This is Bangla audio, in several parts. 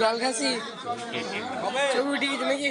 জল খাসি ছবি উঠে গেছে নাকি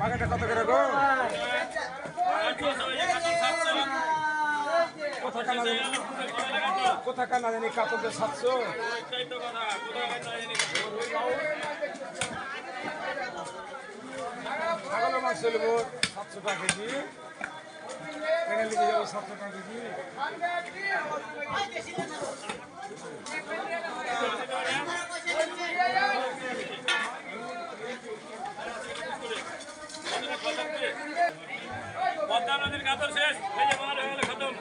পাকাটা কত করে গো কোথা কানা জানি কোথা কানা জানি সাতশো ছাগলের মাংস নেব সাতশো টাকা কেজি। এখানে লিখে যাব সাতশো টাকা কেজি পদ্মা নদীর কাতর শেষ এই যে মাল হয়ে গেল খতম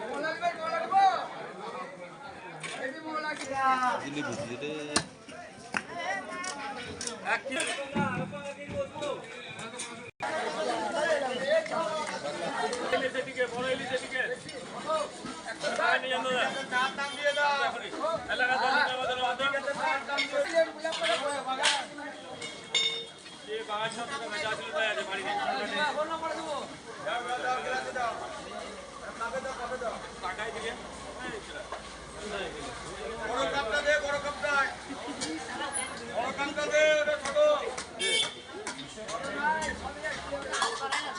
এক কিলো ইলিশ এদিকে, বড় ইলিশ এদিকে। টাকা নিয়ে যান দাদা। এলাকা দাম দিতে আমাদের মতো। যে বাগান সব টাকা যা ছিল তাই আছে, বাড়ি নেই। টাকা এদিকে। এই ছেলে।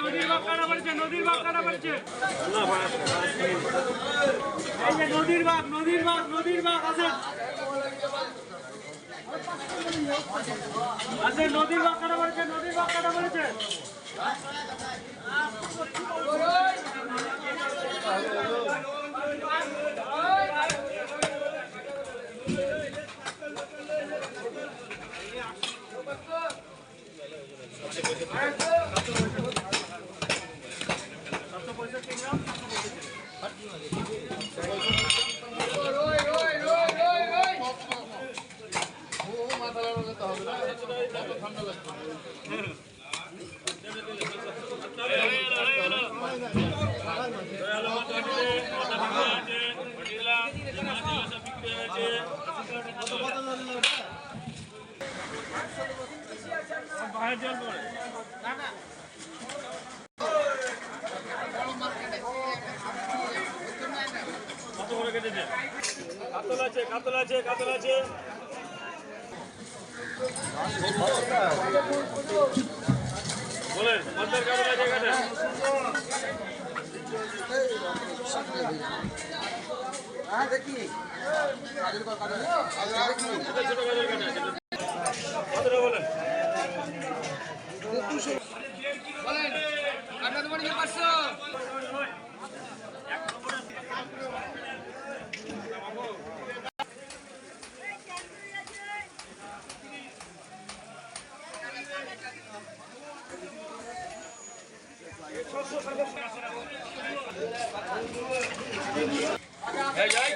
নদীর বাঘ কাটা পড়েছে নদীর বাঘ কাটা পড়েছে এই নদীর বাঘ নদীর বাঘ নদীর বাঘ আছে আছে নদীর বাঘ কাটা পড়েছে নদীর বাঘ কাটা পড়েছে বাহির জল Thank you. কাতল আছে কাতল আছে কাতল আছে বলেন পঞ্চাশ কাতল আছে এখানে কতটা এই যাই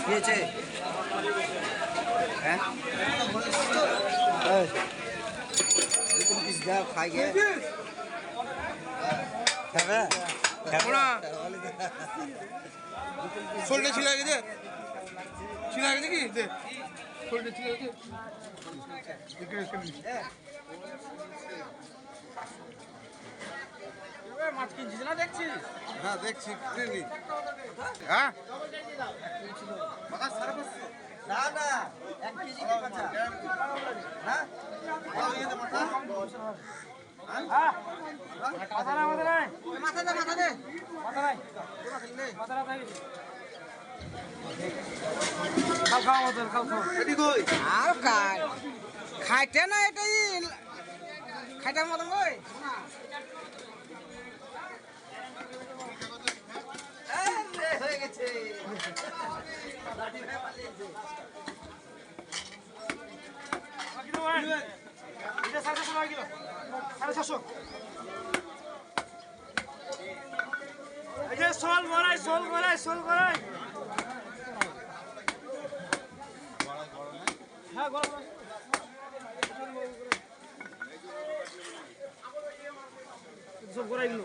দিয়েছে হ্যাঁ? খাই গে। খাবে? খাব। না শোলটা ছিল গেছে। ছিল গেছে কি? দে। শোলটা ছিল গেছে। মাছ কিনছিস না দেখছিস? হ্যাঁ দেখছি কিনি হ্যাঁ? না না এক কেজি কি হ্যাঁ মাথা? না মাথা নাই? মাথা দে মাথা দে। মাথা মাথা না। আর খাইতে না এটাই? খাইটার মতন কই? আরে, হয়ে গেছে এটা সাড়ে টাকা কিলো সাড়ে চারশো এই যে শোল গড়াই শোল গড়াই সব গড়াই গুলো।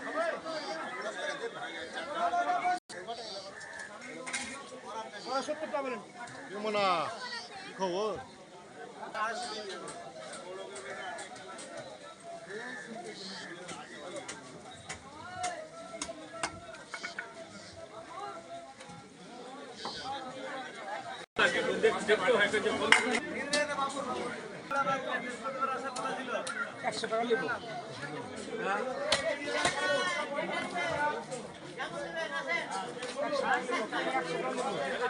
ছয়শো এটা সাড়ে ছয়শো বাগার মাছ বা সত্তরটা বলেন। কেমনা খবর? একশো টাকা নেব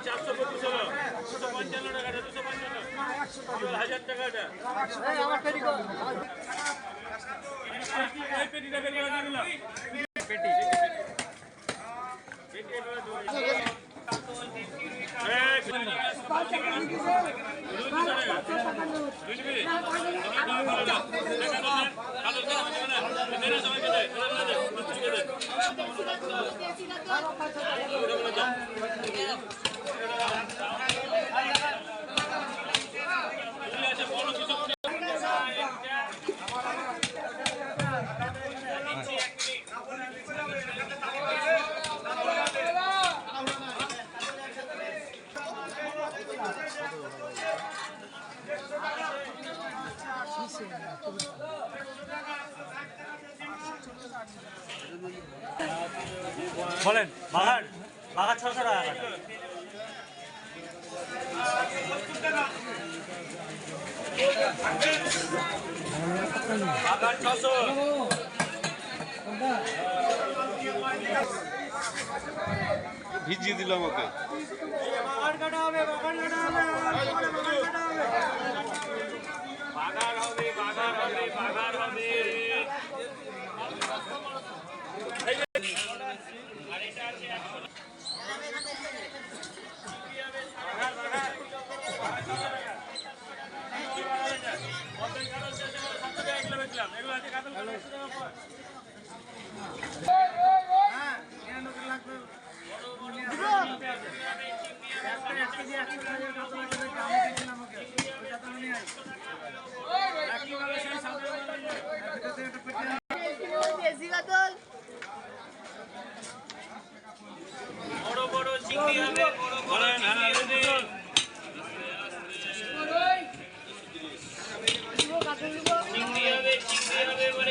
চারশো পঁচিশ হলো দুশো পঞ্চান্ন টাকাটা দুশো পঞ্চান্ন হাজার টাকাটা আমার পেটি কর এই পেটিটা বের করে দিয়ে দিলাম পেটি পেটি এবারে দেবো। এই, দুই নিবি? ভালো বলেন বাঘার বাঘার ছশো টাকা ছশো। ভিজিয়ে দিল আমাকে। বাগান কাটা হবে বাগান কাটা।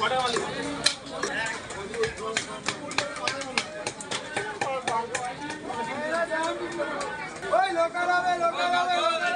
মাটা মারবি টাকা